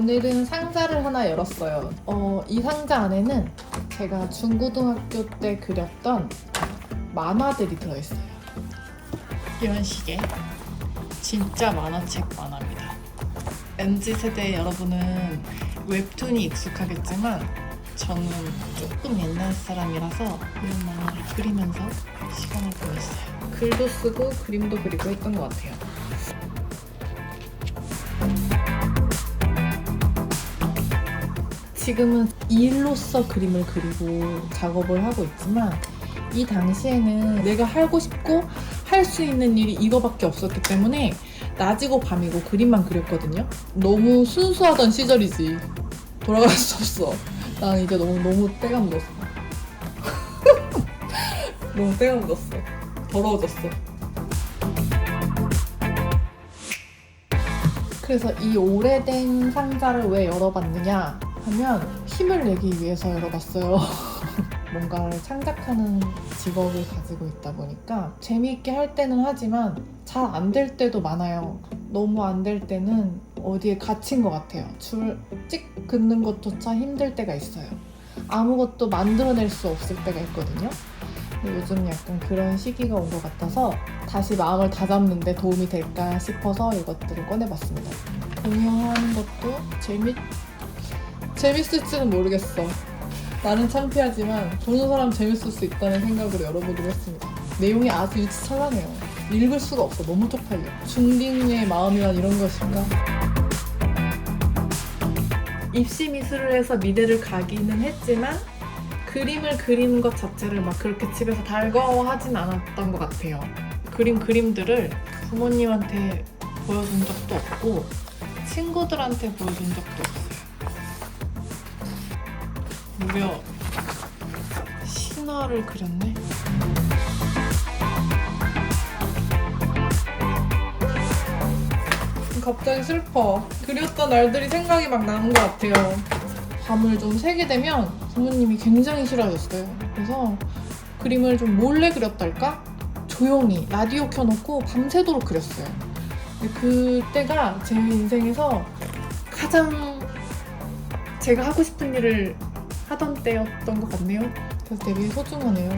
오늘은 상자를 하나 열었어요. 어, 이 상자 안에는 제가 중고등학교 때 그렸던 만화들이 들어있어요. 이런 식의 진짜 만화책 만화입니다. MZ 세대 여러분은 웹툰이 익숙하겠지만 저는 조금 옛날 사람이라서 이런 만화를 그리면서 시간을 보냈어요. 글도 쓰고 그림도 그리고 했던 것 같아요. 지금은 일로서 그림을 그리고 작업을 하고 있지만 이 당시에는 내가 하고 싶고 할 수 있는 일이 이거밖에 없었기 때문에 낮이고 밤이고 그림만 그렸거든요. 너무 순수하던 시절이지. 돌아갈 수 없어. 난 이제 너무 너무 때가 묻었어. 너무 때가 묻었어. 더러워졌어. 그래서 이 오래된 상자를 왜 열어봤느냐 하면 힘을 내기 위해서 열어봤어요. 뭔가를 창작하는 직업을 가지고 있다 보니까 재미있게 할 때는 하지만 잘 안 될 때도 많아요. 너무 안 될 때는 어디에 갇힌 것 같아요. 줄 찍 긋는 것조차 힘들 때가 있어요. 아무것도 만들어낼 수 없을 때가 있거든요. 요즘 약간 그런 시기가 온 것 같아서 다시 마음을 다잡는데 도움이 될까 싶어서 이것들을 꺼내봤습니다. 공유하는 것도 재밌 재밌을지는 모르겠어. 나는 창피하지만 보는 사람 재밌을 수 있다는 생각으로 열어보기로 했습니다. 내용이 아주 유치찬란해요. 읽을 수가 없어. 너무 쪽팔려. 중딩의 마음이란 이런 것인가? 입시 미술을 해서 미대를 가기는 했지만 그림을 그리는 것 자체를 막 그렇게 집에서 달거워하진 않았던 것 같아요. 그린 그림들을 부모님한테 보여준 적도 없고 친구들한테 보여준 적도 없어요. 무려 신화를 그렸네. 갑자기 슬퍼. 그렸던 날들이 생각이 막 나는 것 같아요. 밤을 좀 새게 되면 부모님이 굉장히 싫어하셨어요. 그래서 그림을 좀 몰래 그렸달까? 조용히 라디오 켜놓고 밤새도록 그렸어요. 그때가 제 인생에서 가장 제가 하고 싶은 일을 하던 때였던 것 같네요. 그래서 되게 소중하네요.